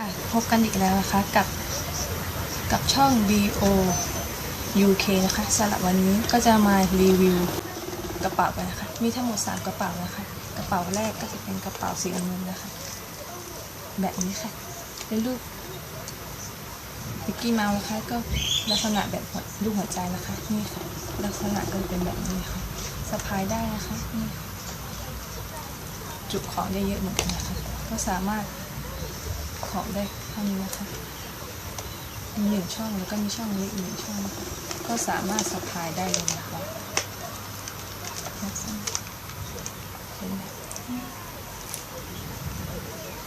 ค่ะพบกันอีกแล้วนะคะกับกับช่อง BO UK นะคะสำหรับวันนี้ก็จะมารีวิวกระเป๋ากันนะคะ มีทั้งหมด 3 กระเป๋านะคะ กระเป๋าแรกก็จะเป็นกระเป๋าสีน้ำเงินนะคะ แบบนี้ค่ะ เป็นรูปมิกกี้เมาส์นะคะก็ลักษณะแบบรูปหัวใจนะคะนี่ค่ะลักษณะก็จะเป็นแบบนี้ค่ะสะพายได้นะคะนี่จุของได้เยอะเหมือนกันนะคะ ก็สามารถ ของได้เท่านี้นะคะมีหนึ่งช่องแล้วก็มีช่องเล็กอีกหนึ่งช่องนะคะก็สามารถสะพายได้เลยนะคะลักษณะเป็นแบบนี้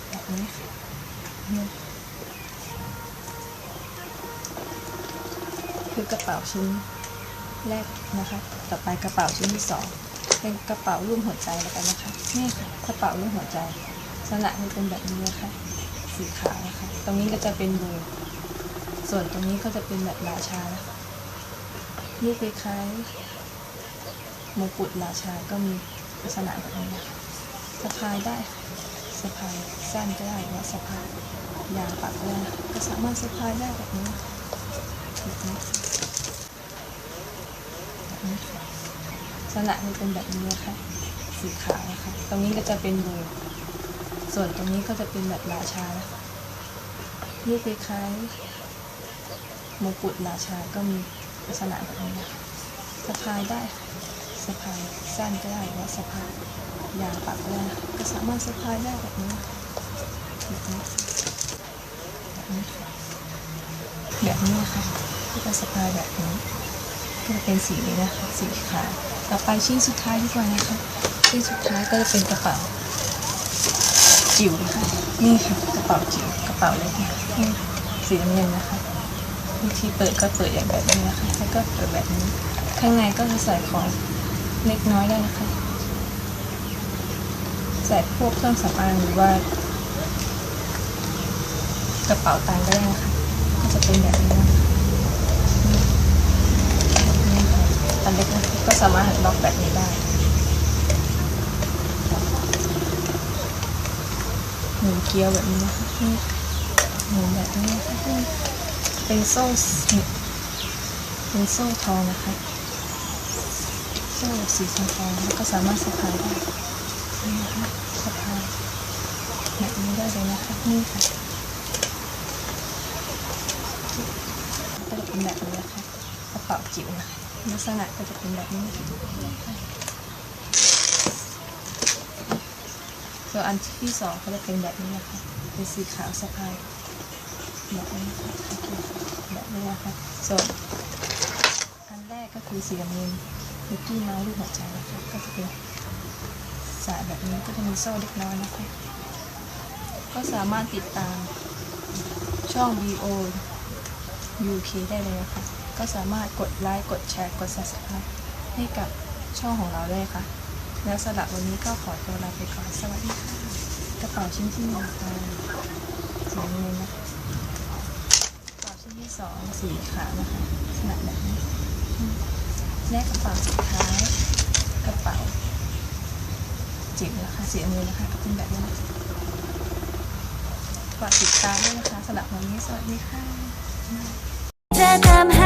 แบบนี้ค่ะคือกระเป๋าชิ้นแรกนะคะ ต่อไปกระเป๋าชิ้นที่สองเป็นกระเป๋ารูปหัวใจแล้วกันนะคะ นี่ค่ะกระเป๋ารูปหัวใจลักษณะมันเป็นแบบนี้นะคะ สีขาวนะคะ ตรงนี้ก็จะเป็นบูส่วนตรงนี้ก็จะเป็นแบบราชานะคะรูปคล้ายๆมงกุฎราชาก็มีลักษณะแบบนี้นะคะสะพายได้สะพายสั้นก็ได้หรือว่าสะพายยาวปักก็ได้ก็สามารถสะพายได้แบบนี้นะคะแบบนี้แบบนี้ลักษณะมันเป็นแบบนี้นะคะสีขาวนะคะ ตรงนี้ก็จะเป็นบู ส่วนตรงนี้ก็จะเป็นแบบราชานะคะรูปคล้ายๆมงกุฎราชาก็มีลักษณะแบบนี้นะสะพายได้สะพายสั้นก็ได้หรือว่าสะพายยาวปักก็ได้นะคะก็สามารถสะพายได้แบบนี้แบบนี้แบบนี้ค่ะแบบนี้นะคะที่จะสะพายแบบนี้ก็จะเป็นสีนี้นะคะสีขาวต่อไปชิ้นสุดท้ายดีกว่านะคะชิ้นสุดท้ายก็จะเป็นกระเป๋า จิ๋วนะคะนี่ค่ะกระเป๋าจิ๋วกระเป๋าเล็กนะคะนี่สีน้ำเงินนะคะวิธีเปิดก็เปิดอย่างแบบนี้นะคะแล้วก็เปิดแบบนี้ ข้างในก็จะใส่ของเล็กน้อยได้นะคะใส่พวกเครื่องสำอางหรือว่ากระเป๋าตังค์ก็ได้นะคะก็จะเป็นแบบนี้นะคะนี่ค่ะอันเล็กนะก็สามารถล็อกแบบนี้ได้ หมุนเกลียวแบบนี้นะคะหมุนแบบนี้นะคะเป็นโซ่เป็นโซ่ทองนะคะโซ่สีทองทองแล้วก็สามารถสะพายได้นี่นะคะสะพายแบบนี้ได้เลยนะคะนี่ค่ะก็จะเป็นแบบนี้นะคะกระเป๋าจิ๋วนะลักษณะก็จะเป็นแบบนี้นะคะ ส่วนอันที่สองก็จะเป็นแบบนี้นะคะเป็นสีขาวสะพายแบบนี้ค่ะแบบนี้นะคะส่วนอันแรกก็คือสีน้ำเงินมิกกี้เมาส์รูปหัวใจนะคะก็จะเป็นสายแบบนี้ก็จะมีโซ่เล็กน้อยนะคะ ก็สามารถติดตามช่อง BO UK ได้เลยนะคะก็สามารถกดไลค์กดแชร์กด subscribe ให้กับช่องของเราได้ค่ะ แล้วสำหรับวันนี้ก็ขอตัวลาไปก่อน สวัสดีค่ะ กระเป๋าชิ้นที่หนึ่งค่ะสีเงินนะกระเป๋าชิ้นที่สองสีขาวนะคะขนาดแบบนี้และกระเป๋าสุดท้ายกระเป๋าจิ๋วนะคะสีเงินนะคะก็เป็นแบบนี้นะฝากติดตามด้วยนะคะสำหรับวันนี้สวัสดีค่ะจะทำให